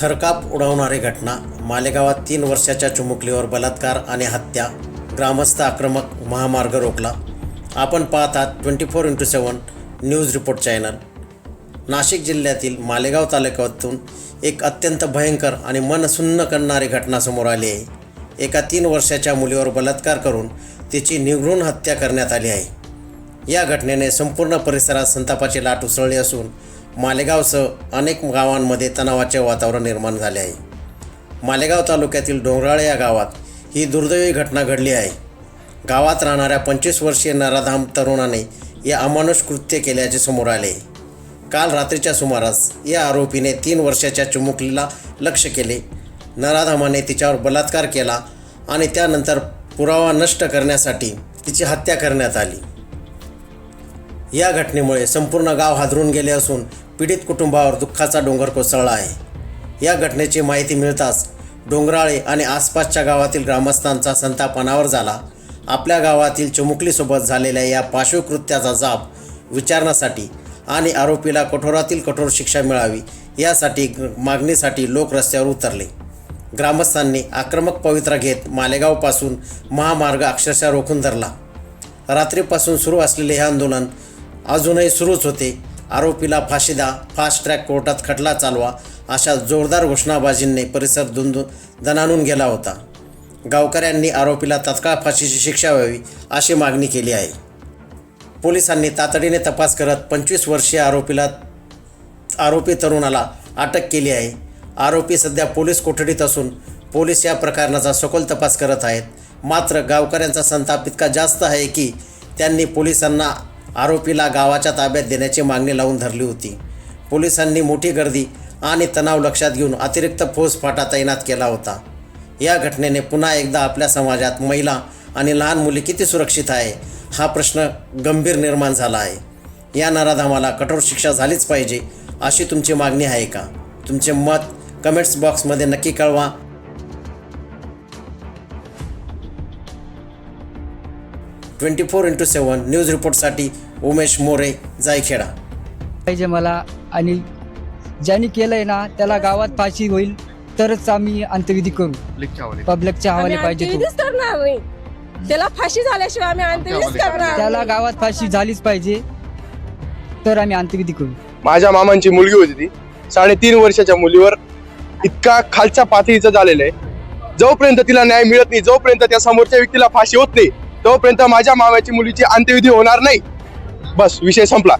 थरकाप उडवणारी घटना मालेगावात तीन वर्षाच्या चिमुकलीवर बलात्कार आणि हत्या ग्रामस्थ आक्रमक महामार्ग रोखला. आपण पाहत आहात twenty four into seven news report channel. Nashik जिल्ह्यातील मालेगाव तालुक्यातून एक अत्यंत भयंकर आणि मन सुन्न करणारी घटना समोर आली आहे. एका तीन वर्षाच्या मुलीवर बलात्कार करून तिची निघून हत्या करण्यात आली आहे. या घटनेने संपूर्ण परिसरात संतापाची लाट उसळली असून मालेगावसह अनेक गावांमध्ये तणावाचे वातावरण निर्माण झाले आहे. मालेगाव तालुक्यातील डोंगराळे या गावात ही दुर्दैवी घटना घडली आहे. गावात राहणाऱ्या पंचवीस वर्षीय नराधाम तरुणाने या अमानुष कृत्य केल्याचे समोर आले. काल रात्रीच्या सुमारास या आरोपीने तीन वर्षाच्या चिमुकलीला लक्ष केले. नराधामाने तिच्यावर बलात्कार केला आणि त्यानंतर पुरावा नष्ट करण्यासाठी तिची हत्या करण्यात आली. या घटनेमुळे संपूर्ण गाव हादरून गेले असून पीडित कुटुंबावर दुःखाचा डोंगर कोसळला आहे. या घटनेची माहिती मिळताच डोंगराळे आणि आसपासच्या गावातील ग्रामस्थांचा संताप अनावर झाला. आपल्या गावातील चिमुकलीसोबत झालेल्या या पार्श्वकृत्याचा जाब विचारण्यासाठी आणि आरोपीला कठोरातील कठोर शिक्षा मिळावी यासाठी ग- मागणीसाठी लोक रस्त्यावर उतरले. ग्रामस्थांनी आक्रमक पवित्रा घेत मालेगावपासून महामार्ग अक्षरशः रोखून धरला. रात्रीपासून सुरू असलेले हे आंदोलन अजूनही सुरूच होते. आरोपीला फाशी द्या. फास्ट ट्रॅक कोर्टात खटला चालवा अशा जोरदार घोषणाबाजींनी परिसर धुंदू दणानून गेला होता. गावकऱ्यांनी आरोपीला तत्काळ फाशीची शिक्षा व्हावी अशी मागणी केली आहे. पोलिसांनी तातडीने तपास करत पंचवीस वर्षीय आरोपीला आरोपी तरुणाला अटक केली आहे. आरोपी सध्या पोलीस कोठडीत असून पोलीस या प्रकरणाचा सखोल तपास करत आहेत. मात्र गावकऱ्यांचा संताप इतका जास्त आहे की त्यांनी पोलिसांना आरोपीला गावाच्या ताब्यात देण्याची मागणी लावून धरली होती. पोलिसांनी मोठी गर्दी आणि तणाव लक्षात घेऊन अतिरिक्त फौजफाटा तैनात केला होता. या घटनेने पुन्हा एकदा आपल्या समाजात महिला आणि लहान मुली किती सुरक्षित आहे हा प्रश्न गंभीर निर्माण झाला आहे. या नराधामाला कठोर शिक्षा झालीच पाहिजे अशी तुमची मागणी आहे का? तुमचे मत कमेंट्स बॉक्समध्ये नक्की कळवा. Twenty four into seven news रिपोर्टसाठी Umesh More Jaikheda. पाहिजे मला आणि ज्यांनी केलंय ना त्याला गावात फाशी होईल तरच आम्ही अंत्यविधी करू. पब्लिकच्या हवाले. पाहिजे तो. अंत्यविधीच करणार नाही. त्याला फाशी झाल्याशिवाय आम्ही अंत्यविधीच करणार त्याला नाही. गावात फाशी झालीच पाहिजे तर आम्ही अंत्यविधी करू. माझ्या मामांची मुलगी होती ती. साडेतीन वर्षाच्या मुलीवर इतका खालच्या पातळीचं झालेलं आहे. जोपर्यंत तिला न्याय मिळत नाही जोपर्यंत त्या समोरच्या व्यक्तीला फाशी होत नाही तोपर्यंत माझ्या मामाची मुलीची अंत्यविधी होणार नाही. बस विषय संपला.